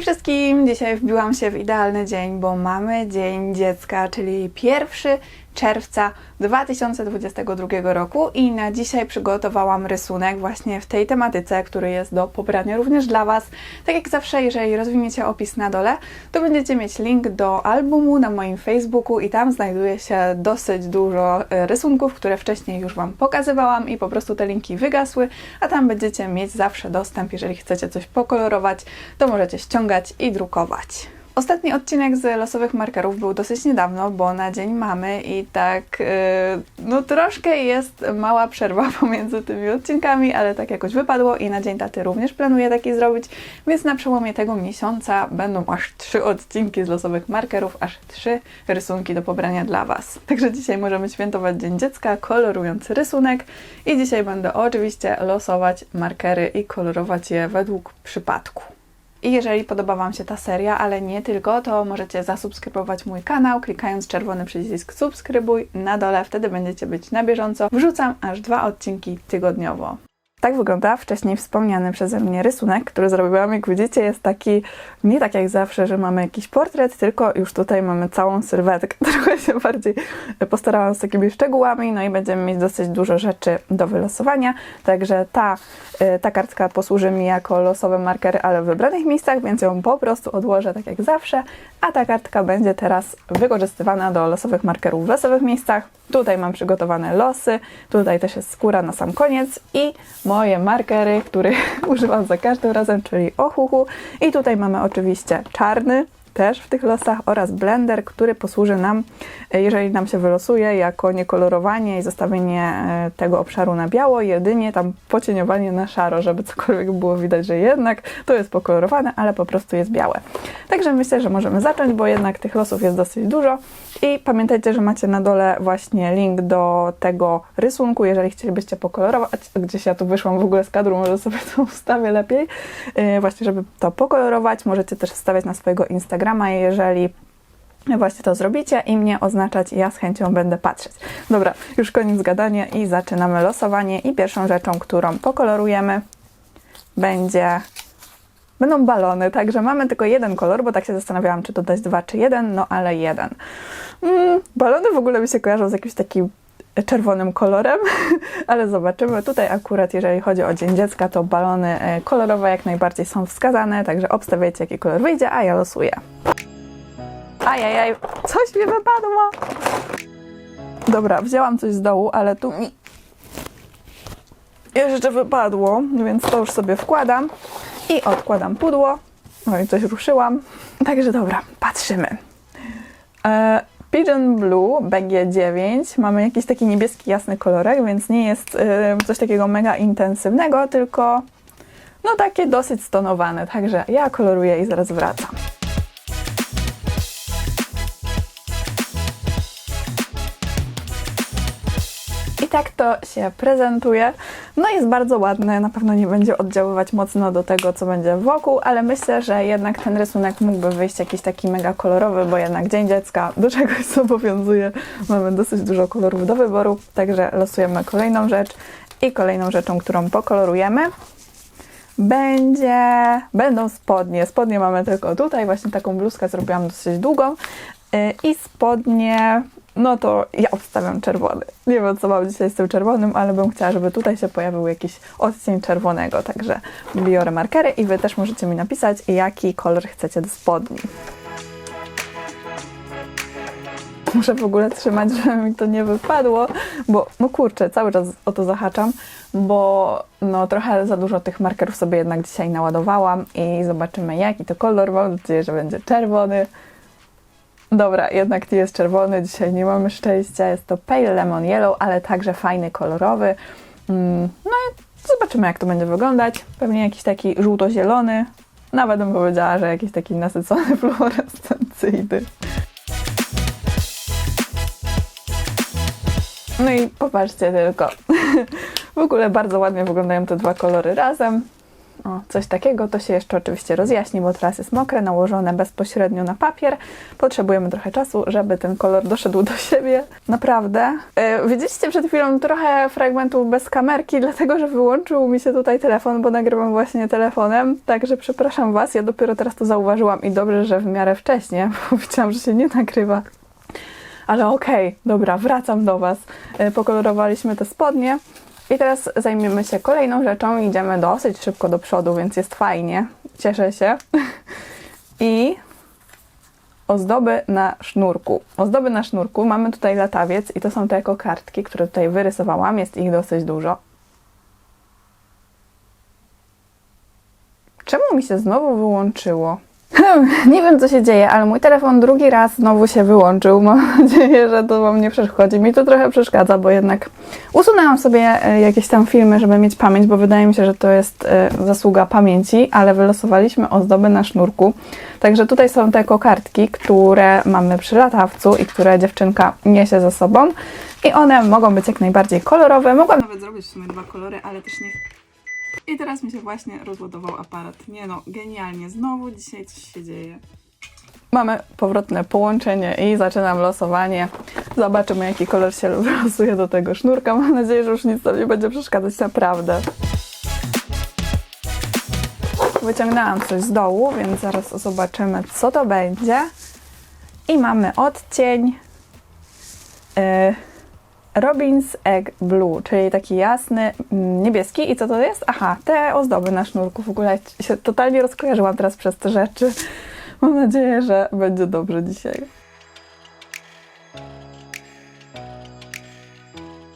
Hej wszystkim! Dzisiaj wbiłam się w idealny dzień, bo mamy Dzień Dziecka, czyli 1 czerwca 2022 roku i na dzisiaj przygotowałam rysunek właśnie w tej tematyce, który jest do pobrania również dla Was. Tak jak zawsze, jeżeli rozwiniecie opis na dole, to będziecie mieć link do albumu na moim Facebooku i tam znajduje się dosyć dużo e, rysunków, które wcześniej już Wam pokazywałam i po prostu te linki wygasły, a tam będziecie mieć zawsze dostęp, jeżeli chcecie coś pokolorować, to możecie ściągać i drukować. Ostatni odcinek z losowych markerów był dosyć niedawno, bo na dzień mamy i tak, yy, no troszkę jest mała przerwa pomiędzy tymi odcinkami, ale tak jakoś wypadło i na dzień taty również planuję taki zrobić, więc na przełomie tego miesiąca będą aż trzy odcinki z losowych markerów, aż trzy rysunki do pobrania dla Was. Także dzisiaj możemy świętować Dzień Dziecka, kolorując rysunek i dzisiaj będę oczywiście losować markery i kolorować je według przypadku. I jeżeli podoba Wam się ta seria, ale nie tylko, to możecie zasubskrybować mój kanał, klikając czerwony przycisk subskrybuj na dole, wtedy będziecie być na bieżąco. Wrzucam aż dwa odcinki tygodniowo. Tak wygląda wcześniej wspomniany przeze mnie rysunek, który zrobiłam. Jak widzicie, jest taki, nie tak jak zawsze, że mamy jakiś portret, tylko już tutaj mamy całą sylwetkę. Trochę się bardziej postarałam z takimi szczegółami, no i będziemy mieć dosyć dużo rzeczy do wylosowania. Także ta, y, ta kartka posłuży mi jako losowe markery, ale w wybranych miejscach, więc ją po prostu odłożę tak jak zawsze, a ta kartka będzie teraz wykorzystywana do losowych markerów w losowych miejscach. Tutaj mam przygotowane losy, tutaj też jest skóra na sam koniec i moje markery, których używam za każdym razem, czyli ohuhu. I tutaj mamy oczywiście czarny, też w tych losach oraz blender, który posłuży nam, e, jeżeli nam się wylosuje, jako niekolorowanie i zostawienie e, tego obszaru na biało, jedynie tam pocieniowanie na szaro, żeby cokolwiek było widać, że jednak to jest pokolorowane, ale po prostu jest białe. Także myślę, że możemy zacząć, bo jednak tych losów jest dosyć dużo. I pamiętajcie, że macie na dole właśnie link do tego rysunku, jeżeli chcielibyście pokolorować, gdzieś ja tu wyszłam w ogóle z kadru, może sobie to ustawię lepiej, e, właśnie żeby to pokolorować, możecie też wstawiać na swojego Instagrama, Instagrama, jeżeli właśnie to zrobicie i mnie oznaczać, ja z chęcią będę patrzeć. Dobra, już koniec gadania i zaczynamy losowanie i pierwszą rzeczą, którą pokolorujemy będzie będą balony, także mamy tylko jeden kolor, bo tak się zastanawiałam, czy dodać dwa, czy jeden, no ale jeden. Mm, balony w ogóle mi się kojarzą z jakimś takim czerwonym kolorem, ale zobaczymy. Tutaj akurat, jeżeli chodzi o Dzień Dziecka, to balony e, kolorowe jak najbardziej są wskazane, także obstawiajcie, jaki kolor wyjdzie, a ja losuję. Ajajaj, coś mi wypadło! Dobra, wzięłam coś z dołu, ale tu mi jeszcze wypadło, więc to już sobie wkładam i odkładam pudło. No i coś ruszyłam. Także dobra, patrzymy. E, Pigeon Blue BG9 mamy jakiś taki niebieski jasny kolorek, więc nie jest y, coś takiego mega intensywnego, tylko no takie dosyć stonowane. Także ja koloruję i zaraz wracam. Tak to się prezentuje. No jest bardzo ładny, na pewno nie będzie oddziaływać mocno do tego, co będzie wokół, ale myślę, że jednak ten rysunek mógłby wyjść jakiś taki mega kolorowy, bo jednak Dzień Dziecka do czegoś zobowiązuje. Mamy dosyć dużo kolorów do wyboru, także losujemy kolejną rzecz i kolejną rzeczą, którą pokolorujemy będzie, będą spodnie. Spodnie mamy tylko tutaj, właśnie taką bluzkę zrobiłam dosyć długą y, i spodnie no to ja obstawiam czerwony. Nie wiem, co mam dzisiaj z tym czerwonym, ale bym chciała, żeby tutaj się pojawił jakiś odcień czerwonego, także biorę markery i Wy też możecie mi napisać, jaki kolor chcecie do spodni. Muszę w ogóle trzymać, żeby mi to nie wypadło, bo no kurczę, cały czas o to zahaczam, bo no trochę za dużo tych markerów sobie jednak dzisiaj naładowałam i zobaczymy jaki to kolor. Mam nadzieję, że będzie czerwony. Dobra, jednak nie jest czerwony, dzisiaj nie mamy szczęścia. Jest to Pale Lemon Yellow, ale także fajny, kolorowy. Mm, no i zobaczymy, jak to będzie wyglądać. Pewnie jakiś taki żółto-zielony. Nawet bym powiedziała, że jakiś taki nasycony, fluorescencyjny. No i popatrzcie tylko. w ogóle bardzo ładnie wyglądają te dwa kolory razem. O, coś takiego, to się jeszcze oczywiście rozjaśni, bo teraz jest mokre, nałożone bezpośrednio na papier. Potrzebujemy trochę czasu, żeby ten kolor doszedł do siebie. Naprawdę. Yy, widzieliście przed chwilą trochę fragmentów bez kamerki, dlatego że wyłączył mi się tutaj telefon, bo nagrywam właśnie telefonem. Także przepraszam Was, ja dopiero teraz to zauważyłam i dobrze, że w miarę wcześnie, bo widziałam, że się nie nagrywa. Ale okej, dobra, wracam do Was. Yy, Pokolorowaliśmy te spodnie. I teraz zajmiemy się kolejną rzeczą. Idziemy dosyć szybko do przodu, więc jest fajnie. Cieszę się. I ozdoby na sznurku. Ozdoby na sznurku. Mamy tutaj latawiec i to są te kokardki, które tutaj wyrysowałam. Jest ich dosyć dużo. Czemu mi się znowu wyłączyło? Nie wiem, co się dzieje, ale mój telefon drugi raz znowu się wyłączył. Mam nadzieję, że to Wam nie przeszkodzi. Mi to trochę przeszkadza, bo jednak usunęłam sobie e, jakieś tam filmy, żeby mieć pamięć, bo wydaje mi się, że to jest e, zasługa pamięci, ale wylosowaliśmy ozdoby na sznurku. Także tutaj są te kokardki, które mamy przy latawcu i które dziewczynka niesie ze sobą. I one mogą być jak najbardziej kolorowe. Mogłam nawet zrobić w sumie dwa kolory, ale też nie i teraz mi się właśnie rozładował aparat. Nie no, genialnie. Znowu dzisiaj coś się dzieje. Mamy powrotne połączenie i zaczynam losowanie. Zobaczymy, jaki kolor się wylosuje do tego sznurka. Mam nadzieję, że już nic tam nie będzie przeszkadzać, naprawdę. Wyciągnęłam coś z dołu, więc zaraz zobaczymy, co to będzie. I mamy odcień. Yy, Robin's Egg Blue, czyli taki jasny mm, niebieski. I co to jest? Aha, te ozdoby na sznurku. W ogóle się totalnie rozkojarzyłam teraz przez te rzeczy. Mam nadzieję, że będzie dobrze dzisiaj.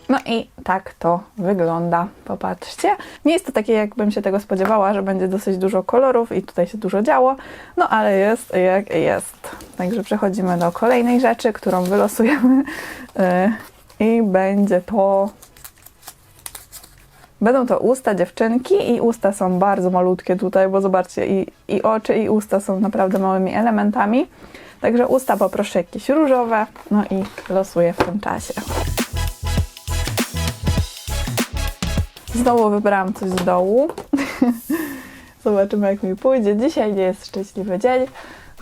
No i tak to wygląda. Popatrzcie. Nie jest to takie, jakbym się tego spodziewała, że będzie dosyć dużo kolorów i tutaj się dużo działo, no ale jest jak jest. Także przechodzimy do kolejnej rzeczy, którą wylosujemy. I będzie to. Będą to usta dziewczynki i usta są bardzo malutkie tutaj, bo zobaczcie, i, i oczy, i usta są naprawdę małymi elementami. Także usta poproszę jakieś różowe, no i losuję w tym czasie. Z dołu wybrałam coś z dołu. Zobaczymy, jak mi pójdzie. Dzisiaj nie jest szczęśliwy dzień.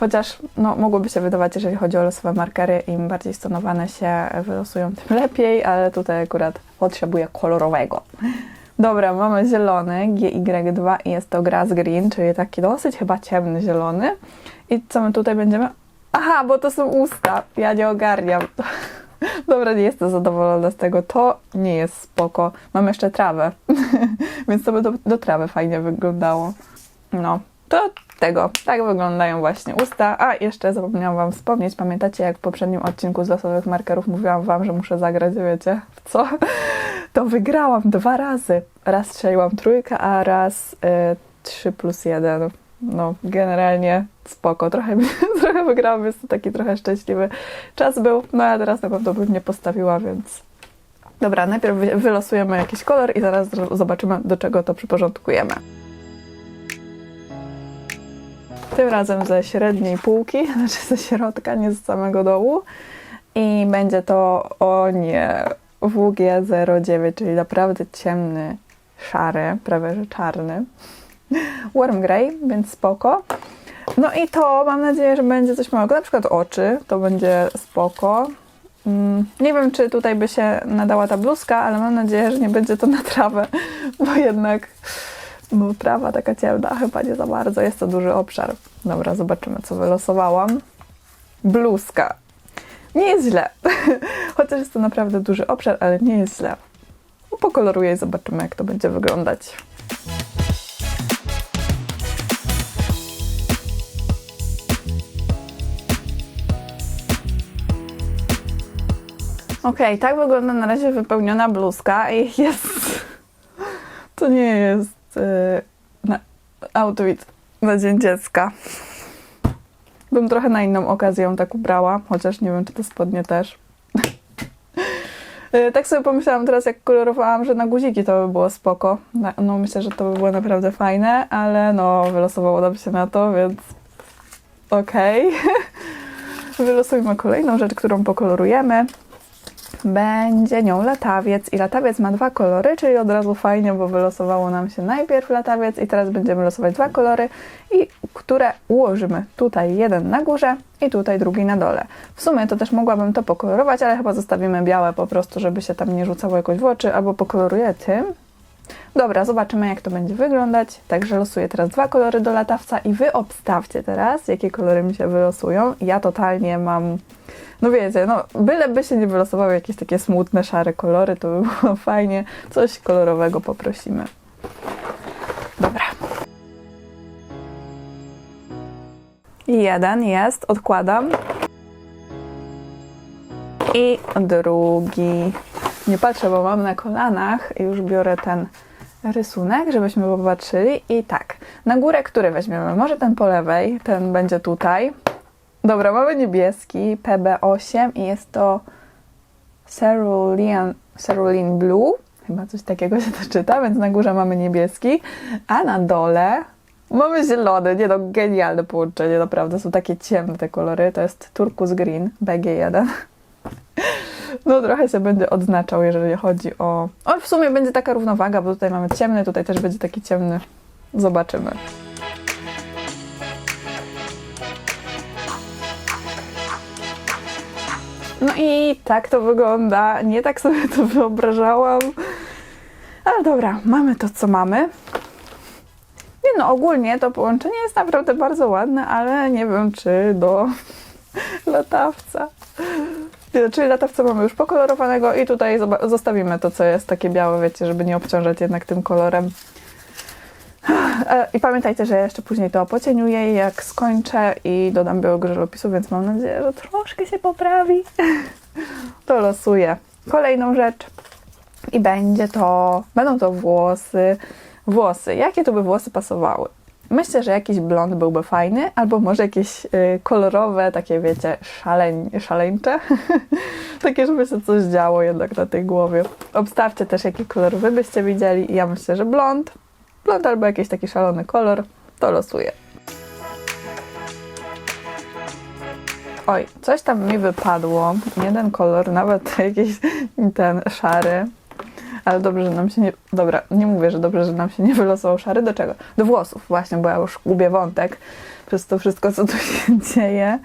Chociaż no, mogłoby się wydawać, jeżeli chodzi o losowe markery, im bardziej stonowane się wylosują, tym lepiej, ale tutaj akurat potrzebuję kolorowego. Dobra, mamy zielony GY2 i jest to grass green, czyli taki dosyć chyba ciemny zielony. I co my tutaj będziemy? Aha, bo to są usta. Ja nie ogarniam. Dobra, nie jestem zadowolona z tego. To nie jest spoko. Mam jeszcze trawę, więc to by do, do trawy fajnie wyglądało. No, to tego. Tak wyglądają właśnie usta. A jeszcze zapomniałam Wam wspomnieć, pamiętacie jak w poprzednim odcinku z losowych markerów mówiłam Wam, że muszę zagrać, wiecie, w co? To wygrałam dwa razy. Raz strzeliłam trójkę, a raz y, 3 plus 1. No, generalnie spoko. Trochę, trochę wygrałam, więc to taki trochę szczęśliwy czas był. No a teraz na pewno bym nie postawiła, więc... Dobra, najpierw wy- wylosujemy jakiś kolor i zaraz zobaczymy, do czego to przyporządkujemy. Tym razem ze średniej półki, znaczy ze środka, nie z samego dołu. I będzie to, o nie, WG09, czyli naprawdę ciemny, szary, prawie że czarny. Warm Grey, więc spoko. No i to mam nadzieję, że będzie coś małego, na przykład oczy, to będzie spoko. Mm, Nie wiem, czy tutaj by się nadała ta bluzka, ale mam nadzieję, że nie będzie to na trawę, bo jednak no, trawa taka ciemna, chyba nie za bardzo. Jest to duży obszar. Dobra, zobaczymy, co wylosowałam. Bluzka. Nie jest źle. Chociaż jest to naprawdę duży obszar, ale nie jest źle. Pokoloruję i zobaczymy, jak to będzie wyglądać. Okej, tak wygląda na razie wypełniona bluzka i jest... To nie jest yy, na outfit na Dzień Dziecka. Bym trochę na inną okazję tak ubrała, chociaż nie wiem, czy te spodnie też. Yy, tak sobie pomyślałam teraz, jak kolorowałam, że na guziki to by było spoko. No myślę, że to by było naprawdę fajne, ale no wylosowało nam się na to, więc okej. Wylosujmy kolejną rzecz, którą pokolorujemy. Będzie nią latawiec i latawiec ma dwa kolory, czyli od razu fajnie, bo wylosowało nam się najpierw latawiec i teraz będziemy losować dwa kolory i które ułożymy tutaj jeden na górze i tutaj drugi na dole. W sumie to też mogłabym to pokolorować, ale chyba zostawimy białe po prostu, żeby się tam nie rzucało jakoś w oczy, albo pokoloruję tym. Dobra, zobaczymy jak to będzie wyglądać. Także losuję teraz dwa kolory do latawca i wy obstawcie teraz, jakie kolory mi się wylosują. Ja totalnie mam, no wiecie, no byleby się nie wylosowały jakieś takie smutne, szare kolory, to by było fajnie. Coś kolorowego poprosimy. Dobra. Jeden jest, odkładam. I drugi. Nie patrzę, bo mam na kolanach i już biorę ten rysunek, żebyśmy popatrzyli. I tak, na górę który weźmiemy? Może ten po lewej, ten będzie tutaj. Dobra, mamy niebieski, PB8 i jest to Cerulean, Cerulean Blue. Chyba coś takiego się to czyta, więc na górze mamy niebieski, a na dole mamy zielony. Nie no, genialne połączenie, naprawdę. Są takie ciemne te kolory. To jest Turkus Green, BG1. No trochę się będzie odznaczał, jeżeli chodzi o... O, w sumie będzie taka równowaga, bo tutaj mamy ciemny, tutaj też będzie taki ciemny. Zobaczymy. No i tak to wygląda. Nie tak sobie to wyobrażałam. Ale dobra, mamy to, co mamy. Nie no, ogólnie to połączenie jest naprawdę bardzo ładne, ale nie wiem, czy do latawca. Czyli latawca mamy już pokolorowanego i tutaj zostawimy to, co jest takie białe, wiecie, żeby nie obciążać jednak tym kolorem. E, I pamiętajcie, że ja jeszcze później to pocieniuję, jak skończę i dodam białego żelopisu, więc mam nadzieję, że troszkę się poprawi. To losuję kolejną rzecz i będzie to, będą to włosy. Włosy. Jakie tu by włosy pasowały? Myślę, że jakiś blond byłby fajny, albo może jakieś y, kolorowe, takie wiecie, szaleń, szaleńcze. takie, żeby się coś działo jednak na tej głowie. Obstawcie też, jaki kolor wy byście widzieli. Ja myślę, że blond. Blond albo jakiś taki szalony kolor. To losuję. Oj, coś tam mi wypadło. Jeden kolor, nawet jakiś ten szary. Ale dobrze, że nam się nie. Dobra, nie mówię, że dobrze, że nam się nie wylosował szary. Do czego? Do włosów, właśnie, bo ja już gubię wątek przez to wszystko, co tu się dzieje.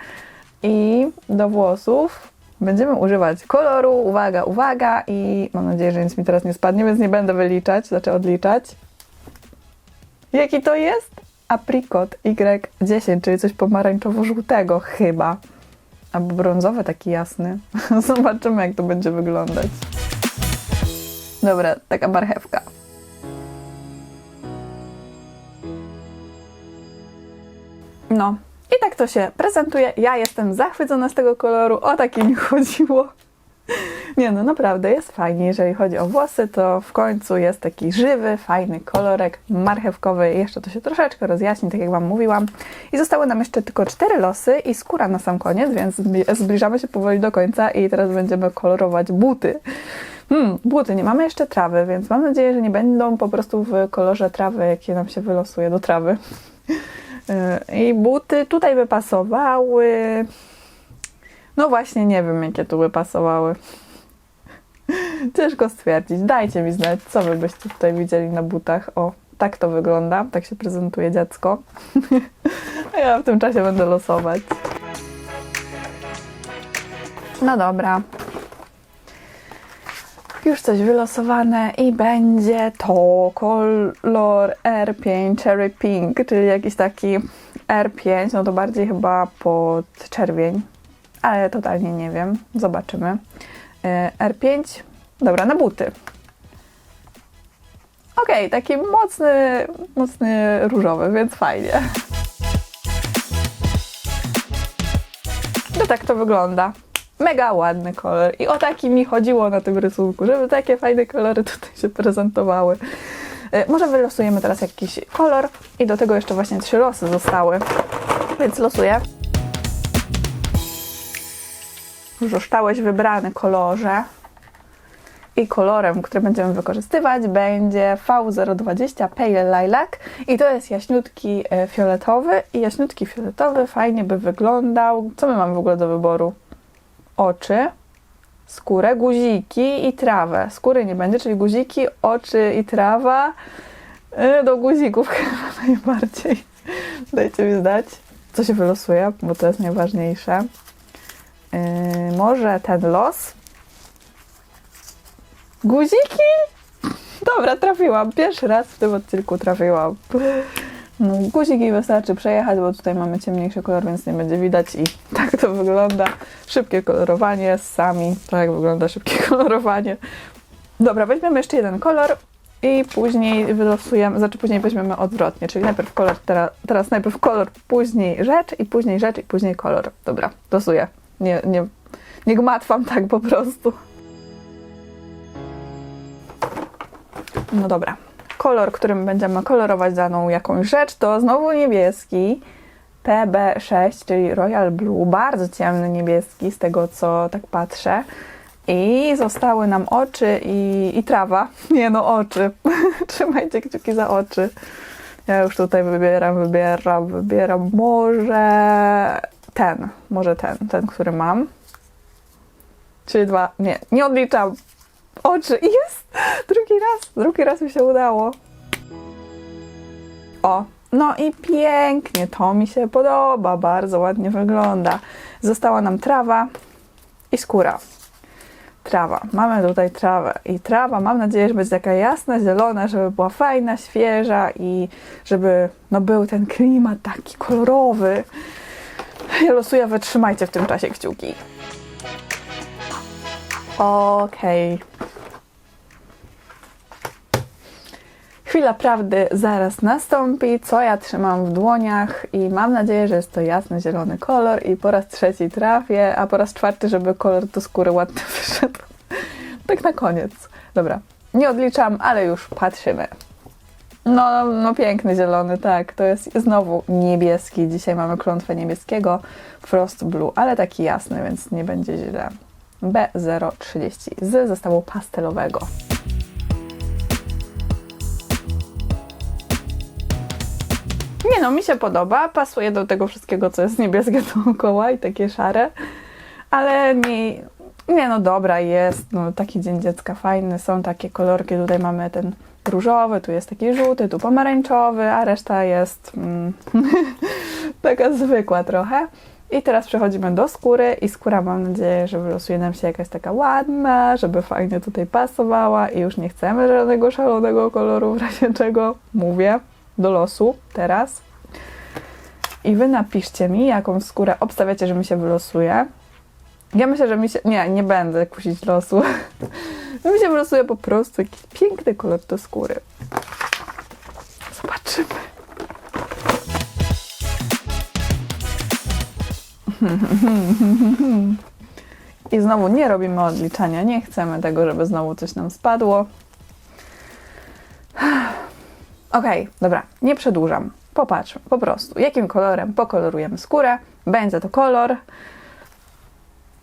I do włosów będziemy używać koloru. Uwaga, uwaga! I mam nadzieję, że nic mi teraz nie spadnie, więc nie będę wyliczać, znaczy odliczać. Jaki to jest? Aprikot Y10, czyli coś pomarańczowo-żółtego chyba. Albo brązowy, taki jasny. Zobaczymy, jak to będzie wyglądać. Dobra, taka marchewka. No, i tak to się prezentuje. Ja jestem zachwycona z tego koloru. O taki mi chodziło. Nie no, naprawdę jest fajnie. Jeżeli chodzi o włosy, to w końcu jest taki żywy, fajny kolorek marchewkowy. Jeszcze to się troszeczkę rozjaśni, tak jak Wam mówiłam. I zostały nam jeszcze tylko cztery losy i skóra na sam koniec, więc zbli- zbliżamy się powoli do końca i teraz będziemy kolorować buty. Hmm, buty, nie mamy jeszcze trawy, więc mam nadzieję, że nie będą po prostu w kolorze trawy, jakie nam się wylosuje do trawy. Yy, I buty tutaj by pasowały. No właśnie, nie wiem, jakie tu by pasowały. Ciężko stwierdzić. Dajcie mi znać, co wy byście tutaj widzieli na butach. O, tak to wygląda. Tak się prezentuje dziecko. A ja w tym czasie będę losować. No dobra. Już coś wylosowane i będzie to kolor R5 Cherry Pink, czyli jakiś taki R5, no to bardziej chyba pod czerwień, ale totalnie nie wiem, zobaczymy. E, R5, dobra, na buty. Okej, taki mocny, mocny różowy, więc fajnie. No tak to wygląda. Mega ładny kolor. I o taki mi chodziło na tym rysunku, żeby takie fajne kolory tutaj się prezentowały. E, Może wylosujemy teraz jakiś kolor i do tego jeszcze właśnie trzy losy zostały. Więc losuję. Już zostałeś wybrany kolorze. I kolorem, który będziemy wykorzystywać będzie V020 Pale Lilac i to jest jaśniutki e, fioletowy i jaśniutki fioletowy fajnie by wyglądał. Co my mamy w ogóle do wyboru? Oczy. skórę, guziki i trawę. Skóry nie będzie, czyli guziki, oczy i trawa. Yy, Do guzików chyba najbardziej. Dajcie mi znać, co się wylosuje, bo to jest najważniejsze. Yy, może ten los? Guziki? Dobra, trafiłam. Pierwszy raz w tym odcinku trafiłam. No, guziki wystarczy przejechać, bo tutaj mamy ciemniejszy kolor, więc nie będzie widać i tak to wygląda. Szybkie kolorowanie sami. Tak wygląda szybkie kolorowanie. Dobra, weźmiemy jeszcze jeden kolor i później wylosujemy, znaczy później weźmiemy odwrotnie, czyli najpierw kolor, teraz, teraz najpierw kolor, później rzecz i później rzecz i później kolor. Dobra, losuję. Nie, nie, nie gmatwam tak po prostu. No dobra. Kolor, którym będziemy kolorować daną jakąś rzecz, to znowu niebieski. PB6, czyli Royal Blue, bardzo ciemny niebieski, z tego co tak patrzę. I zostały nam oczy i, i trawa. Nie no, oczy. Trzymajcie kciuki za oczy. Ja już tutaj wybieram, wybieram, wybieram. Może ten, może ten, ten, który mam. Czyli dwa, nie, nie odliczam. Oczy, jest! Drugi raz, drugi raz mi się udało. O, no i pięknie, to mi się podoba, bardzo ładnie wygląda. Została nam trawa i skóra. Trawa, mamy tutaj trawę i trawa, mam nadzieję, że będzie taka jasna, zielona, żeby była fajna, świeża i żeby no, był ten klimat taki kolorowy. Ja losuję, wytrzymajcie w tym czasie kciuki. Okej. Chwila prawdy zaraz nastąpi, co ja trzymam w dłoniach i mam nadzieję, że jest to jasny zielony kolor i po raz trzeci trafię, a po raz czwarty, żeby kolor do skóry ładny wyszedł. Tak na koniec. Dobra, nie odliczam, ale już patrzymy. No, no piękny zielony, tak. To jest znowu niebieski. Dzisiaj mamy klątwę niebieskiego, Frost Blue, ale taki jasny, więc nie będzie źle. B030 z zestawu pastelowego. No, mi się podoba, pasuje do tego wszystkiego, co jest niebieskie dookoła i takie szare, ale nie, nie no dobra jest, no taki Dzień Dziecka fajny, są takie kolorki, tutaj mamy ten różowy, tu jest taki żółty, tu pomarańczowy, a reszta jest mm, taka zwykła trochę. I teraz przechodzimy do skóry i skóra mam nadzieję, że wylosuje nam się jakaś taka ładna, żeby fajnie tutaj pasowała i już nie chcemy żadnego szalonego koloru, w razie czego mówię do losu teraz. I wy napiszcie mi, jaką skórę obstawiacie, że mi się wylosuje. Ja myślę, że mi się... Nie, nie będę kusić losu. mi się wylosuje po prostu jakiś piękny kolor do skóry. Zobaczymy. I znowu nie robimy odliczania, nie chcemy tego, żeby znowu coś nam spadło. Okej, dobra, nie przedłużam. Popatrzmy po prostu, jakim kolorem pokolorujemy skórę. Będzie to kolor.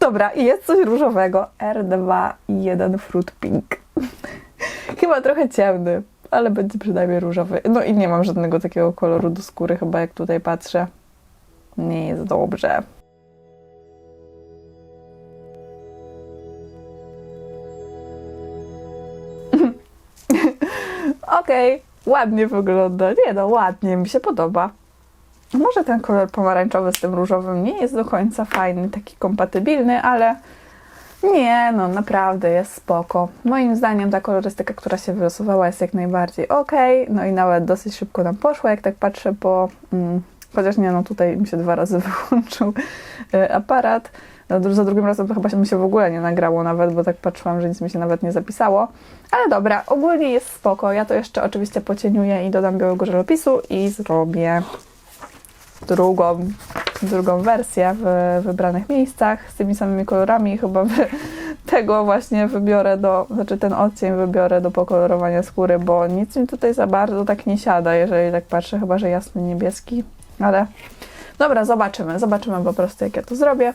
Dobra, i jest coś różowego. R2-1 Fruit Pink. chyba trochę ciemny, ale będzie przynajmniej różowy. No i nie mam żadnego takiego koloru do skóry, chyba jak tutaj patrzę. Nie jest dobrze. Okej, ładnie wygląda. Nie no, ładnie, mi się podoba. Może ten kolor pomarańczowy z tym różowym nie jest do końca fajny, taki kompatybilny, ale nie, no naprawdę jest spoko. Moim zdaniem ta kolorystyka, która się wylosowała jest jak najbardziej ok, no i nawet dosyć szybko nam poszła, jak tak patrzę po... Mm, chociaż nie, no tutaj mi się dwa razy wyłączył y, aparat. No, za drugim razem to chyba się mi się w ogóle nie nagrało nawet, bo tak patrzyłam, że nic mi się nawet nie zapisało. Ale dobra, ogólnie jest spoko. Ja to jeszcze oczywiście pocieniuję i dodam białego żelopisu i zrobię drugą, drugą wersję w wybranych miejscach z tymi samymi kolorami. Chyba tego właśnie wybiorę do, znaczy ten odcień wybiorę do pokolorowania skóry, bo nic mi tutaj za bardzo tak nie siada, jeżeli tak patrzę, chyba że jasny niebieski, ale dobra, zobaczymy, zobaczymy po prostu jak ja to zrobię.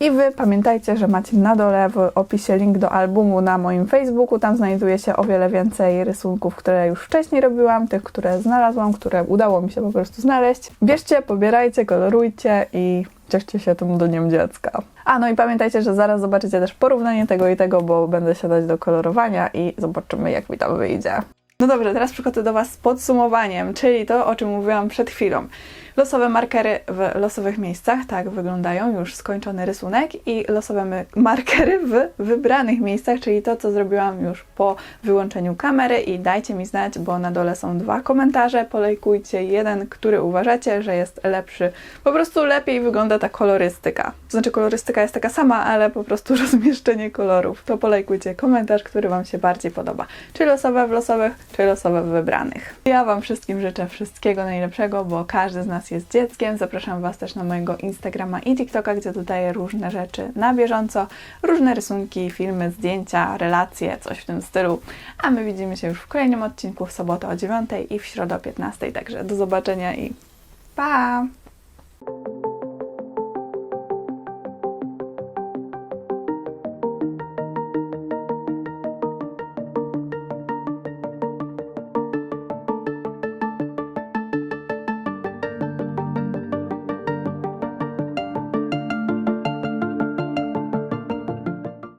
I Wy pamiętajcie, że macie na dole w opisie link do albumu na moim Facebooku. Tam znajduje się o wiele więcej rysunków, które już wcześniej robiłam, tych, które znalazłam, które udało mi się po prostu znaleźć. Bierzcie, pobierajcie, kolorujcie i cieszcie się tym dniem dziecka. A no i pamiętajcie, że zaraz zobaczycie też porównanie tego i tego, bo będę siadać do kolorowania i zobaczymy, jak mi tam wyjdzie. No dobrze, teraz przychodzę do Was z podsumowaniem, czyli to, o czym mówiłam przed chwilą. Losowe markery w losowych miejscach, tak wyglądają, już skończony rysunek i losowe markery w wybranych miejscach, czyli to, co zrobiłam już po wyłączeniu kamery i dajcie mi znać, bo na dole są dwa komentarze, polejkujcie jeden, który uważacie, że jest lepszy. Po prostu lepiej wygląda ta kolorystyka. To znaczy kolorystyka jest taka sama, ale po prostu rozmieszczenie kolorów. To polejkujcie komentarz, który Wam się bardziej podoba. Czy losowe w losowych, czy losowe w wybranych. Ja Wam wszystkim życzę wszystkiego najlepszego, bo każdy z nas jest dzieckiem. Zapraszam Was też na mojego Instagrama i TikToka, gdzie dodaję różne rzeczy na bieżąco, różne rysunki, filmy, zdjęcia, relacje, coś w tym stylu. A my widzimy się już w kolejnym odcinku w sobotę o 9 i w środę o 15. Także do zobaczenia i pa!